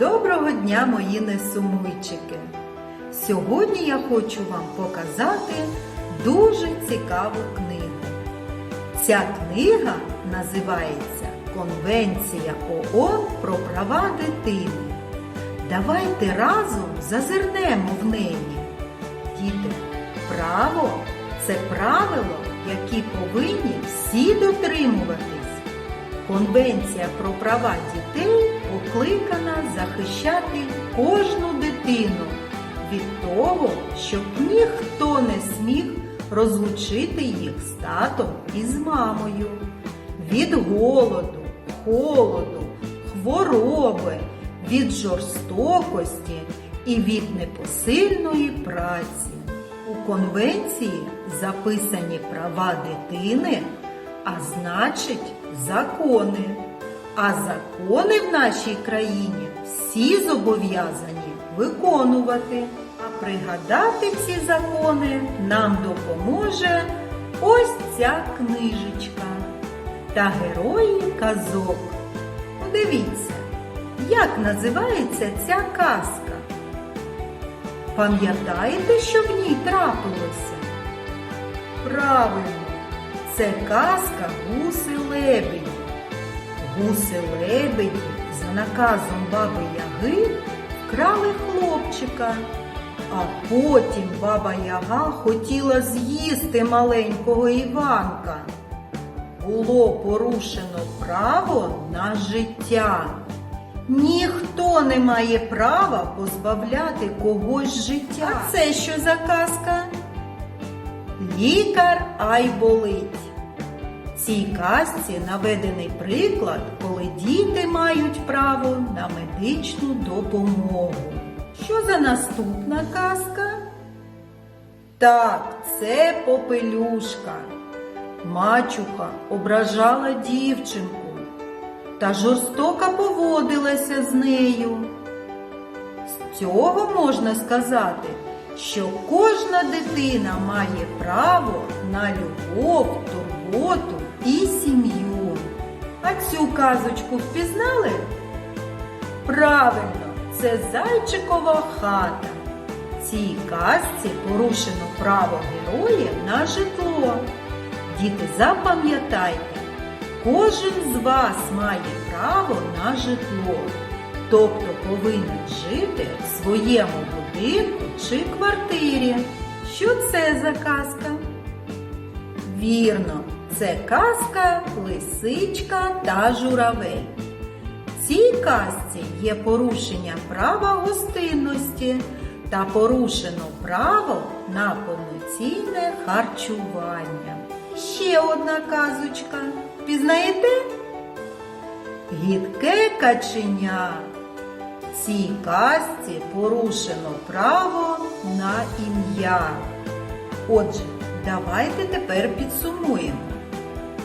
Доброго дня, мої несумуйчики! Сьогодні я хочу вам показати дуже цікаву книгу. Ця книга називається Конвенція ООН про права дитини. Давайте разом зазирнемо в неї. Діти, право це правило, які повинні всі дотримуватись. Конвенція про права дітей покликана захищати кожну дитину від того, щоб ніхто не сміг розлучити їх з татом і з мамою, від голоду, холоду, хвороби, від жорстокості і від непосильної праці. У конвенції записані права дитини, а значить закони. А закони в нашій країні всі зобов'язані виконувати. А пригадати ці закони нам допоможе ось ця книжечка та герої казок. Подивіться, як називається ця казка. Пам'ятаєте, що в ній трапилося? Правильно, це казка гуси лебеді. Гуси лебеді за наказом баби Яги вкрали хлопчика, а потім баба Яга хотіла з'їсти маленького Іванка. Було порушено право на життя. Ніхто не має права позбавляти когось життя. А це що за казка? Лікар ай болить. Цій казці наведений приклад, коли діти мають право на медичну допомогу. Що за наступна казка? Так, це попелюшка. Мачуха ображала дівчинку та жорстоко поводилася з нею. З цього можна сказати, що кожна дитина має право на любов, турботу і сім'ю. А цю казочку впізнали? Правильно, це зайчикова хата. Цій казці порушено право героїв на житло. Діти, запам'ятайте, кожен з вас має право на житло, тобто повинен жити в своєму будинку чи квартирі. Що це за казка? Вірно, це казка Лисичка та журавель. В цій казці є порушення права гостинності та порушено право на повноцінне харчування. Ще одна казочка. Пізнаєте? Гідке каченя. В цій казці порушено право на ім'я. Отже, давайте тепер підсумуємо.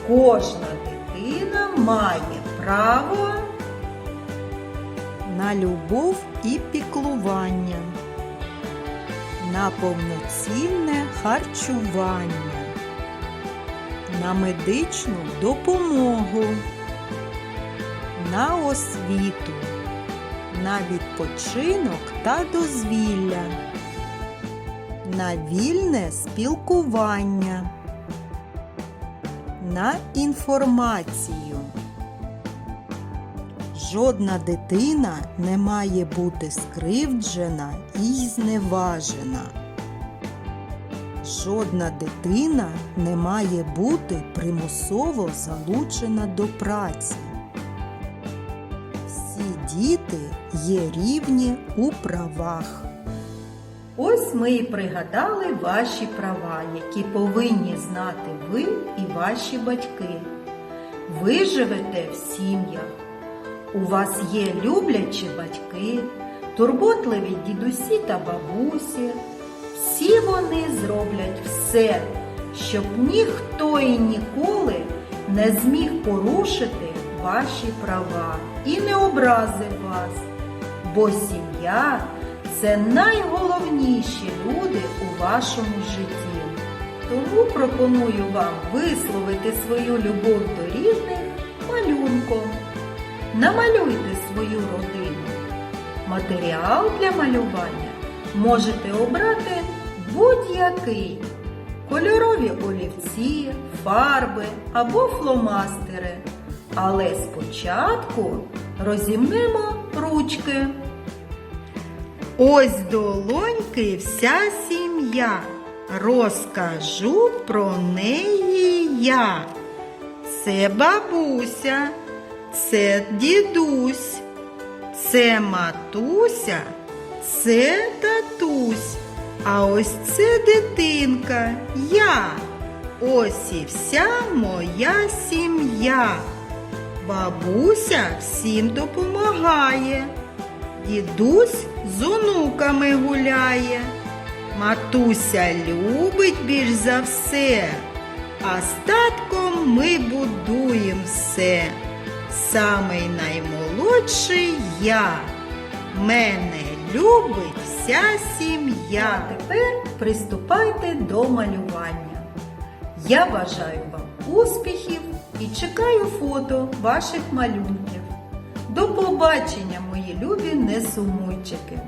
Кожна дитина має право на любов і піклування, на повноцінне харчування, на медичну допомогу, на освіту, на відпочинок та дозвілля, на вільне спілкування, на інформацію. Жодна дитина не має бути скривджена і зневажена. Жодна дитина не має бути примусово залучена до праці. Всі діти є рівні у правах. Ось ми і пригадали ваші права, які повинні знати ви і ваші батьки. Ви живете в сім'ях. У вас є люблячі батьки, турботливі дідусі та бабусі. Всі вони зроблять все, щоб ніхто і ніколи не зміг порушити ваші права і не образив вас. Бо сім'я це найголовніші люди у вашому житті. Тому пропоную вам висловити свою любов до рідних малюнком. Намалюйте свою родину. Матеріал для малювання можете обрати будь-який. Кольорові олівці, фарби або фломастери. Але спочатку розімнемо ручки. Ось долоньки вся сім'я. Розкажу про неї я. Це бабуся, це дідусь, це матуся, це татусь. А ось це дитинка, я. Ось і вся моя сім'я. Бабуся всім допомагає. Дідусь з онуками гуляє. Матуся любить більш за все, а з татком ми будуємо все. Самий наймолодший я. Мене любить вся сім'я. А тепер приступайте до малювання. Я бажаю вам успіхів і чекаю фото ваших малюнків. До побачення, мої любі несумуйчики!